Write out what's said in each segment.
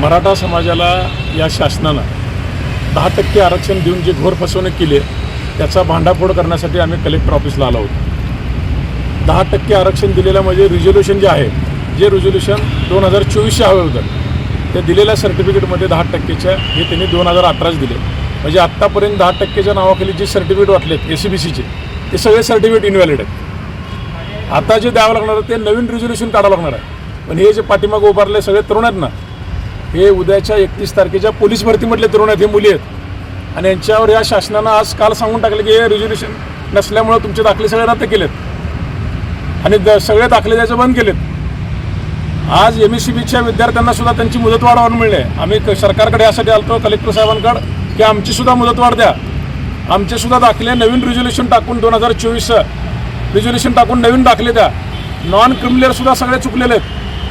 मराठा समाजाला या शासनानं दहा टक्के आरक्षण देऊन जे घोर फसवणूक केली आहे त्याचा भांडाफोड करण्यासाठी आम्ही कलेक्टर ऑफिसला आलो होतो दहा टक्के आरक्षण दिलेलं म्हणजे रिझोल्युशन जे आहे जे रिझोल्युशन दोन हजार चोवीसशे हवे होतं. ते दिलेल्या सर्टिफिकेटमध्ये दहा टक्केच्या हे त्यांनी दोन हजार अठराच दिले. म्हणजे आत्तापर्यंत दहा टक्केच्या नावाखाली जे सर्टिफिकेट वाटलेत ए सी बी सीचे ते सगळे सर्टिफिकेट इनव्हॅलिड आहेत. आता जे द्यावं लागणार आहे ते नवीन रिझोल्युशन काढावं लागणार आहे. पण हे जे पाठीमागं उभारले सगळे तरुण आहेत ना हे उद्याच्या एकतीस तारखेच्या पोलीस भरतीमधले तरुण आहेत हे मुली आहेत. आणि यांच्यावर या शासनानं आज काल सांगून टाकलं की हे रिझोल्युशन नसल्यामुळं तुमचे दाखले सगळे रद्द केलेत. आणि द सगळे दाखले द्यायचं बंद केलेत. आज एम एस सी बीच्या विद्यार्थ्यांना सुद्धा त्यांची मुदतवाढ वाढ मिळणे. आम्ही क- सरकारकडे यासाठी आलतो कलेक्टर साहेबांकडे की आमची सुद्धा मुदतवाढ द्या. आमचे सुद्धा दाखले नवीन रिझोल्युशन टाकून दोन हजार चोवीस रिझोल्युशन टाकून नवीन दाखले द्या. नॉन क्रिमिनल सुद्धा सगळे चुकलेले आहेत.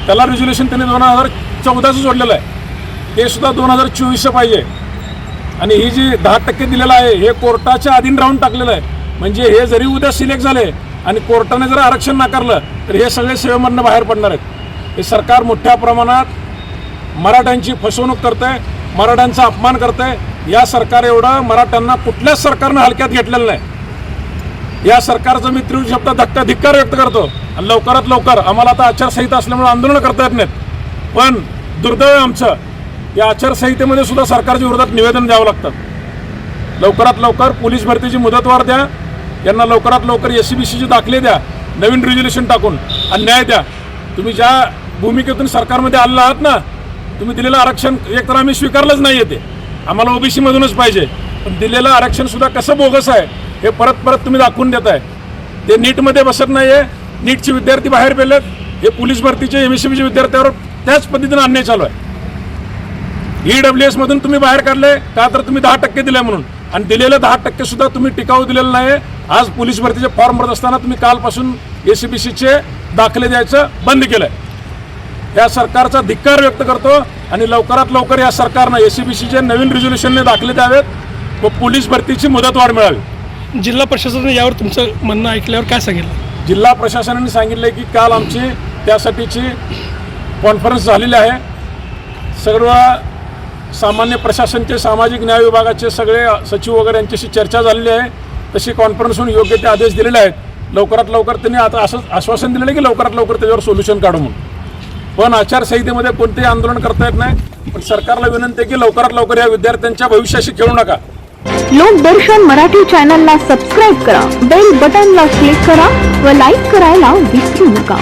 त्याला रिझोल्युशन त्यांनी दोन हजार चौदाचं जोडलेलं आहे. ते सुद्धा दोन हजार चोवीसचं पाहिजे. आणि ही जी दहा टक्के दिलेलं आहे हे कोर्टाच्या अधीन राहून टाकलेलं आहे. म्हणजे हे जरी उद्या सिलेक्ट झाले आणि कोर्टाने जर आरक्षण नाकारलं तर हे सगळे सेवेमधनं बाहेर पडणार आहेत. हे सरकार मोठ्या प्रमाणात मराठ्यांची फसवणूक करत आहे मराठ्यांचा अपमान करत आहे या सरकार एवढं मराठ्यांना कुठल्याच सरकारनं हलक्यात घेतलेलं नाही. या सरकारचं मी तीव्र शब्द धक्का धिक्कार व्यक्त करतो. आणि लवकरात लवकर आम्हाला आता आचारसंहिता असल्यामुळे आंदोलन करता येत नाहीत. पण दुर्दैव आमचं या आचारसंहितेमध्ये सुद्धा सरकारच्या विरोधात निवेदन द्यावं लागतं. लवकरात लवकर पोलीस भरतीची मुदतवाढ द्या. यांना लवकरात लवकर एस सी बी सीचे दाखले द्या. नवीन रिझोल्युशन टाकून आणि न्याय द्या. तुम्ही ज्या भूमिकेतून सरकारमध्ये आलेला आहात ना तुम्ही दिलेलं आरक्षण एकतर आम्ही स्वीकारलंच नाही येते ते. आम्हाला ओबीसीमधूनच पाहिजे. पण दिलेलं आरक्षण सुद्धा कसं बोगस आहे हे परत परत तुम्ही दाखवून देत आहे. ते नीटमध्ये बसत नाही आहे नीटचे विद्यार्थी बाहेर पेलेत हे पोलीस भरतीचे एम एस सी बीचे विद्यार्थ्यावर त्याच पद्धतीनं अन्याय चालू आहे. ई डब्ल्यू एसमधून तुम्ही बाहेर काढले का तर तुम्ही दहा टक्के दिले म्हणून. आणि दिलेलं दहा टक्के सुद्धा तुम्ही टिकाऊ दिलेलं नाही आज पोलीस भरतीचे फॉर्म भरत असताना तुम्ही कालपासून ए सी बी सीचे दाखले द्यायचं बंद केलं आहे या सरकारचा धिक्कार व्यक्त करतो आणि लवकरात लवकर या सरकारनं ए सी बी सीचे नवीन रिझोल्युशनने दाखले द्यावेत व पोलीस भरतीची मुदतवाढ मिळावी. जिल्हा प्रशासनाने यावर तुमचं म्हणणं ऐकल्यावर काय सांगितलं? जिल्हा प्रशासनाने सांगितले की काल आमची त्यासाठीची कॉन्फरन्स झालेली आहे. सर्व सामान्य प्रशासनचे सामाजिक न्याय विभागाचे सगळे सचिव वगैरे यांच्याशी चर्चा झालेली आहे. तशी कॉन्फरन्स होऊन योग्य ते आदेश दिलेले आहेत. लवकरात लवकर त्यांनी आता असं आश्वासन दिलेलं आहे की लवकरात लवकर त्याच्यावर सोल्युशन काढू म्हणून. पण आचारसंहितेमध्ये कोणतेही आंदोलन करता येत नाही. पण सरकारला विनंती आहे की लवकरात लवकर या विद्यार्थ्यांच्या भविष्याशी खेळू नका. लोकदर्शन मराठी चॅनलला सबस्क्राईब करा बेल बटनला क्लिक करा व लाईक करायला विसरू नका.